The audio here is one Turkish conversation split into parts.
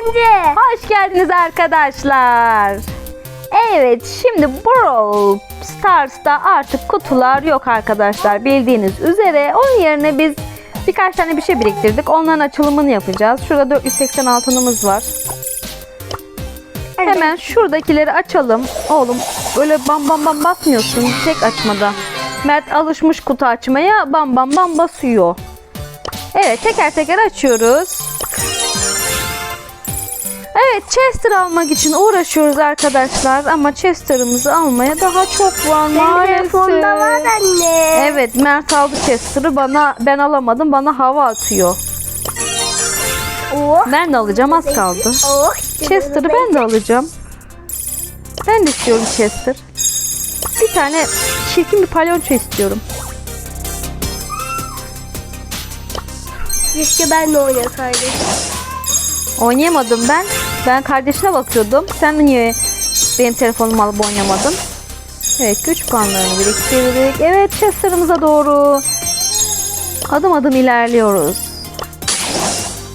eğlence. Hoş geldiniz arkadaşlar. Evet şimdi Brawl Stars'ta artık kutular yok arkadaşlar bildiğiniz üzere. Onun yerine biz birkaç tane bir şey biriktirdik. Onların açılımını yapacağız. Şurada 480 altınımız var. Hemen şuradakileri açalım. Oğlum böyle bam bam bam basmıyorsun tek açmada. Mert alışmış kutu açmaya bam bam bam basıyor. Evet teker teker açıyoruz. Evet Chester almak için uğraşıyoruz arkadaşlar ama Chester'ımızı almaya daha çok var maalesef. telefonda var anne. Evet Mert aldı Chester'ı bana ben alamadım bana hava atıyor. Oh. Ben de alacağım az kaldı. Oh. Chester'ı ben de alacağım. Ben de istiyorum Chester. Bir tane çirkin bir palyonço istiyorum. Keşke ben de oynasaydım. Oynayamadım ben. Ben kardeşine bakıyordum. Sen niye benim telefonumu alıp oynamadın? Evet güç puanlarını biriktirdik. Evet Chester'ımıza doğru adım adım ilerliyoruz.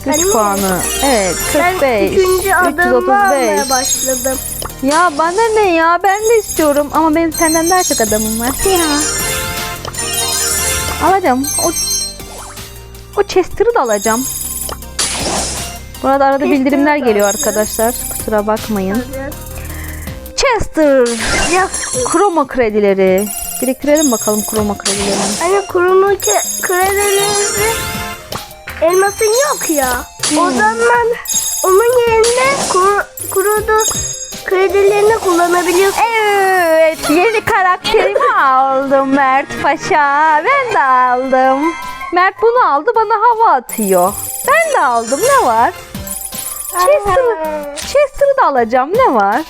Güç Benim mi? puanı. Evet Ben 45. üçüncü adımı almaya 335. başladım. Ya bana ne ya ben de istiyorum ama benim senden daha çok adamım var. Ya. Alacağım. O, o Chester'ı da alacağım. Burada arada Chester'ı bildirimler geliyor arkadaşlar. Kusura bakmayın. Chester. Ya. Kroma kredileri. Biriktirelim bakalım kroma kredilerini. Kurulu ke- kredilerinizi elmasın yok ya. O zaman onun yerine kur, kurudu kredilerini kullanabiliyorsun. Evet yeni karakterimi aldım Mert Paşa. Ben de aldım. Mert bunu aldı bana hava atıyor. Ben de aldım ne var? Chester, Chester'ı da alacağım ne var?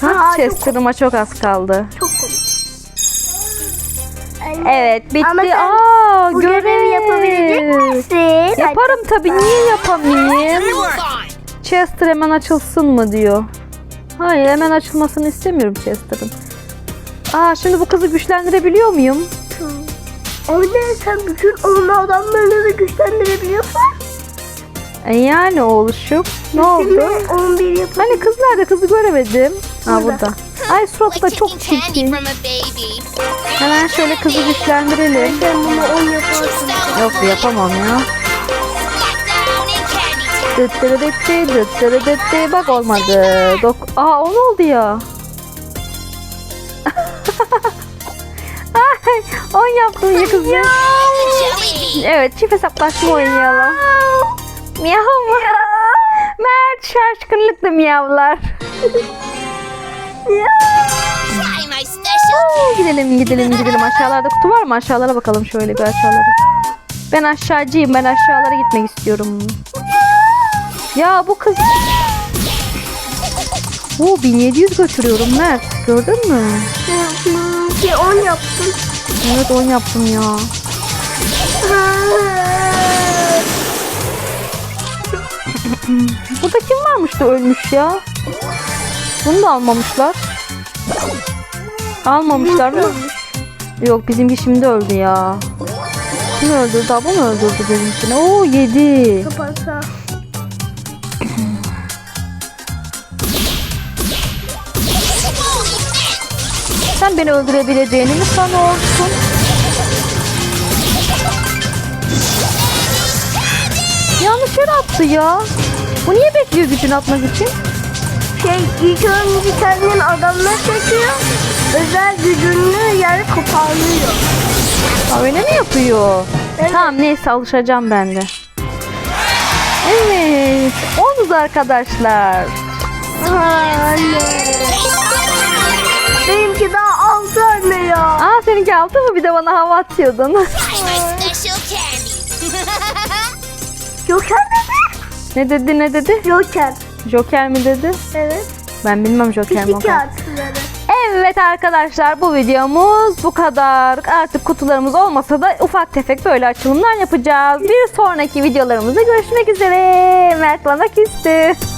Ha, Chester'ıma çok az kaldı. Çok Evet bitti. Ama sen Aa, bu görev. görevi yapabilecek misin? Yaparım tabii niye yapamayayım? Chester hemen açılsın mı diyor. Hayır hemen açılmasını istemiyorum Chester'ın. Aa şimdi bu kızı güçlendirebiliyor muyum? Sen bütün onun adamlarını da güçlendirebiliyorsun. E yani oğluşum. Ne oldu? Şimdi 11 yapalım. Hani kız nerede? Kızı göremedim. Ha Burada. Ay suratı da çok çirkin. Hemen şöyle kızı güçlendirelim. Sen bunu 10 yaparsın. Yok yapamam ya. Dıttırı dıttı, dıttırı dıttı. Bak olmadı. Dok Aa o ne oldu ya? Ay, yaptın ya kızım. Evet çift hesaplaşma oynayalım. Miyav mı? Mert şaşkınlıkla miyavlar. Special. gidelim gidelim gidelim. Aşağılarda kutu var mı? Aşağılara bakalım şöyle bir aşağılara. Ben aşağıcıyım. Ben aşağılara gitmek istiyorum. Ya bu kız... Oo 1700 götürüyorum Mert. Gördün mü? Ki 10 yaptım. Evet 10 yaptım ya. Burada kim varmış da ölmüş ya? Bunu da almamışlar. Almamışlar mı? Yok bizimki şimdi öldü ya. Kim öldürdü? Abla mı öldürdü bizimkini? Oo yedi. Kapatsa. Sen beni öldürebileceğini mi sanıyorsun? Yanlış yere attı ya. Bu niye bekliyor gücünü atmak için? Şey ilk önce kendinin adamına çekiyor. Özel gücünü yer koparlıyor. Aa, öyle mi yapıyor? Evet. Tamam neyse alışacağım ben de. Evet. Onuz arkadaşlar. Anne. Seninki altı mı? Bir de bana hava atıyordun. Joker dedi. ne dedi ne dedi? Joker. Joker mi dedi? Evet. Ben bilmem Joker mi o. Evet arkadaşlar bu videomuz bu kadar. Artık kutularımız olmasa da ufak tefek böyle açılımlar yapacağız. Bir sonraki videolarımızda görüşmek üzere. Mert bana küstü.